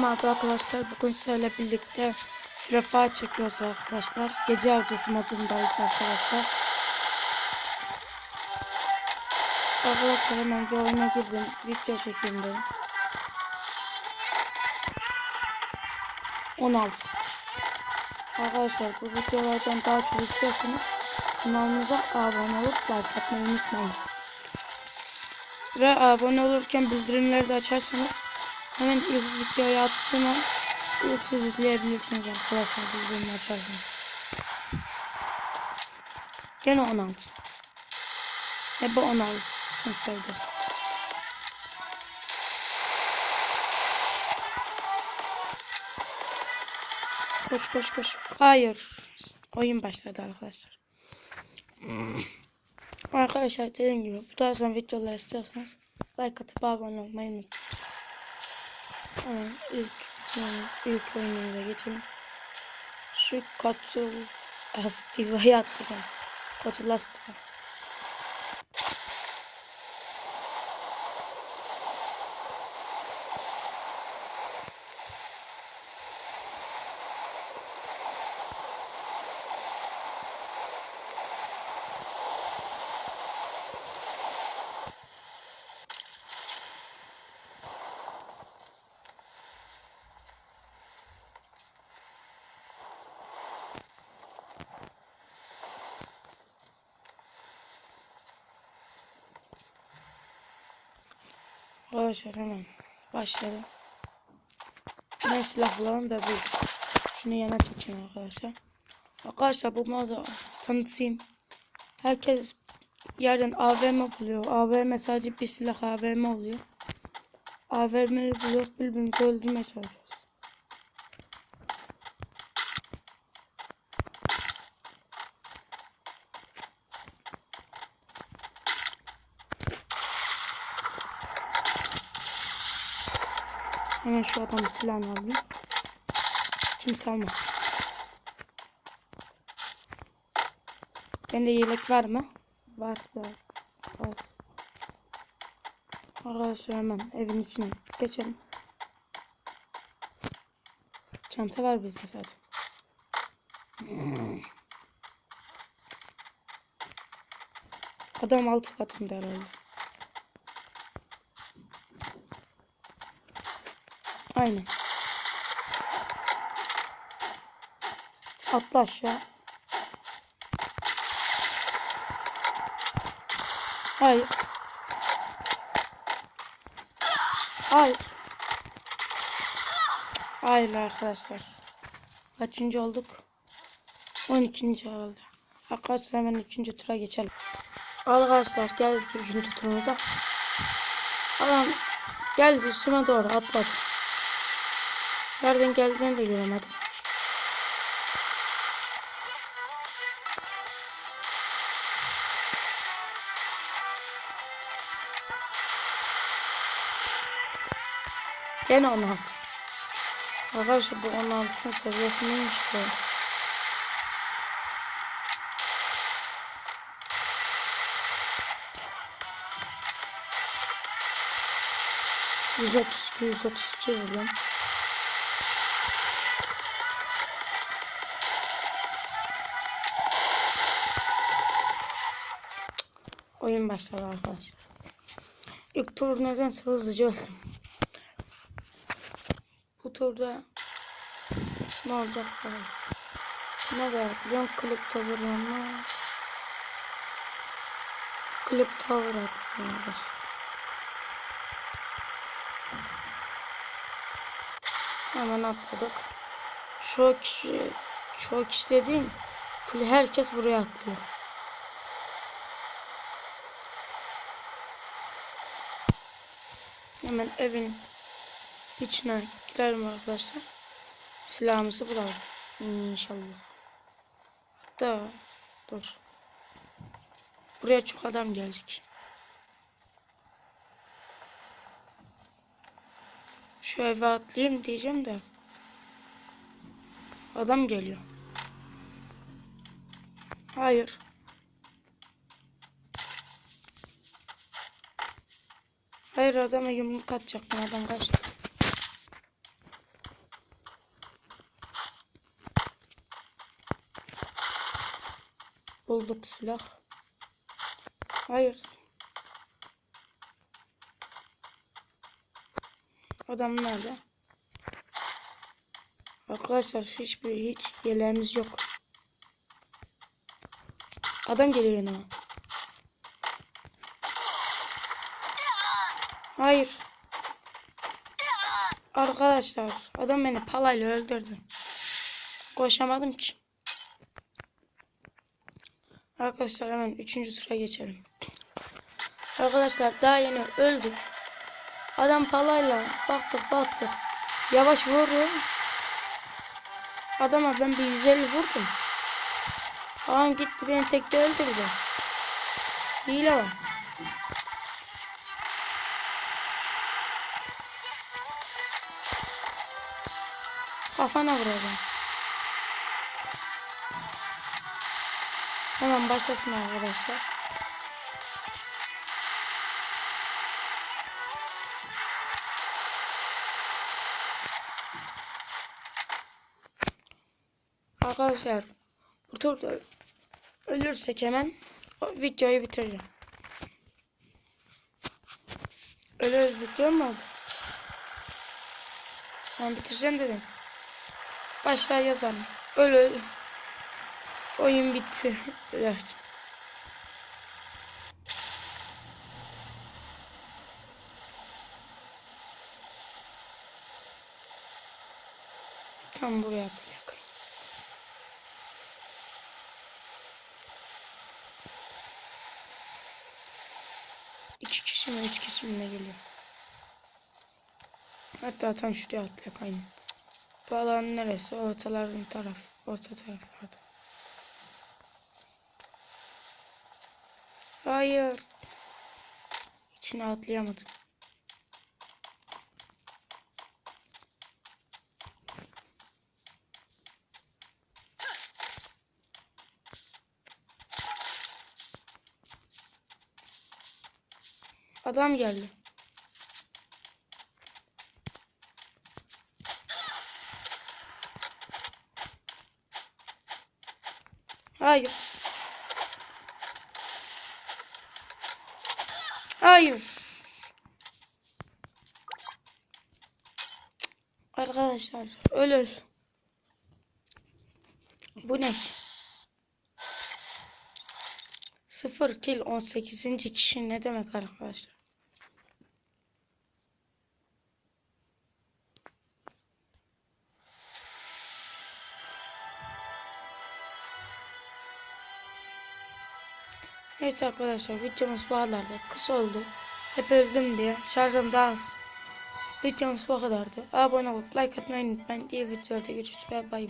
Merhaba arkadaşlar. Bugün sizlerle birlikte Free Fire çekiyoruz arkadaşlar. Gece avcısı modundayız arkadaşlar. Arkadaşlar hemen bir oyuna girdim. Video çekeyim dedim. 16 Arkadaşlar bu videolardan daha çok istiyorsanız kanalımıza abone olup like atmayı unutmayın. Ve abone olurken bildirimleri de açarsanız hemen ilk videoyu ilk siz izleyebilirsiniz arkadaşlar bildirimleri açarsanız. Gene 16. E bu 16 sayıdır. Koş koş koş. Hayır. Oyun başladı arkadaşlar. Arkadaşlar dediğim gibi bu tarzdan videolar istiyorsanız like atıp abone olmayı unutmayın. Hemen ilk videonun ilk oyunumuza geçelim. Şu Katul Astiva'yı atlayacağım. Katul Astiva. Arkadaşlar hemen başlayalım. Ben silahlarım ve buldum. Şunu yana çekeyim arkadaşlar. Arkadaşlar bu modu tanıtayım. Herkes yerden AVM buluyor. AVM sadece bir silah AVM oluyor. AVM'yi buluyoruz birbirimizi öldürmeye çalışıyoruz. Hemen şu adamın silahını alayım. Kimse almasın. Bende yelek var mı? Var da. Var. Arkadaşlar hemen evin içine geçelim. Çanta var bizde zaten. Adam altı katında herhalde. Aynen. Atla aşağı. Hayır. Hayır. Hayır arkadaşlar. Kaçıncı olduk? 12. herhalde. Arkadaşlar hemen ikinci tura geçelim. Arkadaşlar geldik ikinci turumuza. Adam geldi üstüme doğru atladı. Nereden geldiğini de göremedim. Gene 16. Arkadaşlar bu 16'ın seviyesi neymiş ki? Yüz otuz iki, yüz otuz iki vuruyorum. Oyun başladı arkadaşlar. İlk tur nedense hızlıca öldüm. Bu turda ne olacak bakalım. Ne var? Biliyorum Click Tower ama Click Tower arkadaşlar. Hemen atladık. Çok çok dediğim full herkes buraya atlıyor. Hemen evin içine girelim arkadaşlar. Silahımızı bulalım. İnşallah. Hatta dur. Buraya çok adam gelecek. Şu eve atlayayım diyeceğim de. Adam geliyor. Hayır. Hayır adama yumruk atacaktım adam kaçtı. Bulduk silah. Hayır. Adam nerede? Arkadaşlar hiçbir hiç yeleğimiz yok. Adam geliyor yanıma. Hayır. Arkadaşlar adam beni palayla öldürdü. Koşamadım ki. Arkadaşlar hemen üçüncü tura geçelim. Arkadaşlar daha yeni öldük. Adam palayla baktık baktık. Yavaş vuruyor. Adama ben bir 150 vurdum. Adam gitti beni tekte öldürdü. Hile var. Kafana vuracağım. Hemen başlasın arkadaşlar. Arkadaşlar bu turda ölürsek hemen o videoyu bitireceğim. Ölürüz bitiyor mu? Ben bitireceğim dedim. Başla yazalım. Öl öl. Oyun bitti. Evet. Tam buraya atlayalım. İki kişi mi? Üç kişi mi ne geliyor? Hatta tam şuraya atlayak aynen. Bu alan neresi? Ortaların taraf. Orta taraflarda. Hayır. İçine atlayamadım. Adam geldi. Hayır. Hayır. Arkadaşlar ölür. Bu ne? Sıfır kill 18. kişi ne demek arkadaşlar? Evet arkadaşlar videomuz bu kadardı. Kısa oldu. Hep öldüm diye. Şarjım daha az. Videomuz bu kadardı. Abone olup like atmayı unutmayın. Diğer videoda görüşürüz bay bay.